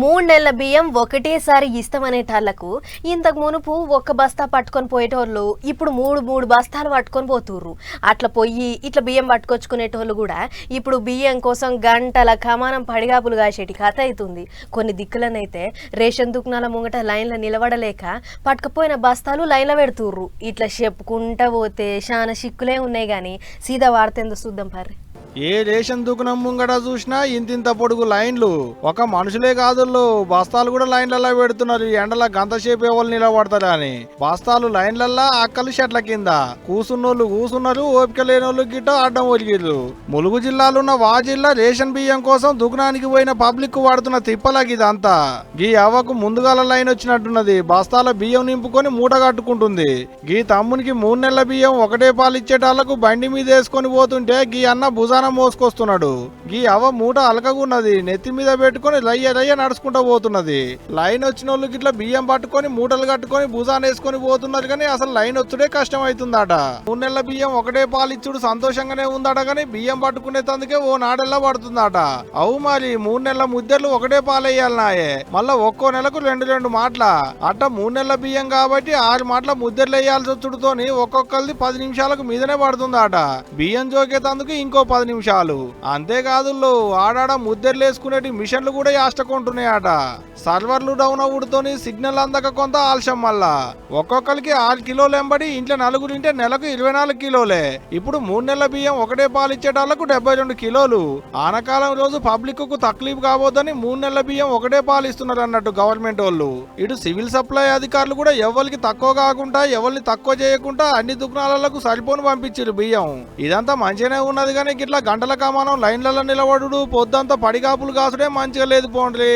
మూడు నెలల బియ్యం ఒకటేసారి ఇస్తామనేటాళ్ళకు ఇంతకు మునుపు ఒక్క బస్తా పట్టుకొని పోయేటోళ్ళు ఇప్పుడు మూడు మూడు బస్తాలు పట్టుకొని పోతుర్రు. అట్లా పొయ్యి ఇట్లా బియ్యం పట్టుకొచ్చుకునేటోళ్ళు కూడా ఇప్పుడు బియ్యం కోసం గంటల కమానం పడిగాపులు కాసేటి కథ అవుతుంది కొన్ని దిక్కులనైతే రేషన్ దుకాణాల ముంగట లైన్లో నిలబడలేక పట్టుకపోయిన బస్తాలు లైన్లో పెడుతుర్రు. ఇట్లా చెప్పుకుంటా పోతే చాలా చిక్కులే ఉన్నాయి కానీ సీదా వాడితేందో చూద్దాం పర్రి. ఏ రేషన్ దుకాణం ముంగట చూసినా ఇంతింత పొడుగు లైన్లు. ఒక మనుషులే కాదుల్లో బస్తాలు కూడా లైన్లలా పెడుతున్నారు. ఈ ఎండల గంతసేపు ఎవరు నిలబడతారు అని బస్తాలు లైన్లల్లా అక్కలు చెట్ల కింద. కూసున్నోళ్ళు కూసున్నారు ఓపిక లేనోళ్ళు గిట్ట అడ్డం ఒలిగిర్రు. ములుగు జిల్లాలో ఉన్న వా జిల్లా రేషన్ బియ్యం కోసం దుకాణానికి పోయిన పబ్లిక్ వాడుతున్న తిప్పలకి ఇదంతా. గీ అవ్వకు ముందుగాల లైన్ వచ్చినట్టున్నది. బస్తాల బియ్యం నింపుకొని మూట కట్టుకుంటుంది. గీ తమ్మునికి మూడు నెలల బియ్యం ఒకటే పాలిచ్చేటాళ్ళకు బండి మీద వేసుకొని పోతుంటే గీ అన్న భుజాన మోసుకొస్తున్నాడు. గీ అవ మూట అలకగున్నది నెత్తి మీద పెట్టుకొని లయ్య లయ్య నడుచుకుంటూ పోతున్నది. లైన్ వచ్చిన వాళ్ళు ఇట్లా బియ్యం పట్టుకొని మూటలు కట్టుకొని భుజాన వేసుకొని పోతున్నారు కానీ అసలు లైన్ వచ్చుడే కష్టం అవుతుందట మూడు నెలల బియ్యం ఒకటే పాలు ఇచ్చుడు సంతోషంగానే ఉందట కానీ బియ్యం పట్టుకునే తందుకే ఓ నాడెల్లా పడుతుందట. అవు మరి మూడు నెలల ముద్దెలు ఒకటే పాలయ్యాలి నాయే. మళ్ళా ఒక్కో నెలకు రెండు రెండు మాటల. అట్ట మూడు నెలల బియ్యం కాబట్టి ఆరు మాటల ముద్దెలు వేయాల్సి వచ్చుడుతోని ఒక్కొక్కరిది పది నిమిషాలకు మీదనే పడుతుందట. బియ్యం జోకేతందుకు ఇంకో పది నిమిషాలు. అంతేకాదుల్లో ఆడాడ ముద్దెలు మిషన్లు కూడా యాష్టకుంటున్నాయట సర్వర్లు డౌన్ అవుడుతోని సిగ్నల్ అందక కొంత ఆలస్యం మళ్ళా. ఒక్కొక్కరికి ఆరు కిలోలు ఎంబడి ఇంట్లో నలుగురింటే నెలకు ఇరవై నాలుగు కిలోలే. ఇప్పుడు మూడు నెలల బియ్యం ఒకటే పాలు ఇచ్చేటాళ్ళకు డెబ్బై రెండు కిలోలు. ఆనకాలం రోజు పబ్లిక్కు తక్లీఫ్ కాబోద్దని మూడు నెలల బియ్యం ఒకటే పాలు ఇస్తున్నారు అన్నట్టు గవర్నమెంట్ వాళ్ళు. ఇటు సివిల్ సప్లై అధికారులు కూడా ఎవరికి తక్కువ కాకుండా ఎవరిని తక్కువ చేయకుండా అన్ని దుకాణాలకు సరిపోను పంపించారు బియ్యం. ఇదంతా మంచిగానే ఉన్నది కానీ ఇట్లా గంటల కమానం లైన్లలో నిలబడు పొద్దంతా పడిగాపులు కాసుడే మంచిగా లేదు పోండ్రి.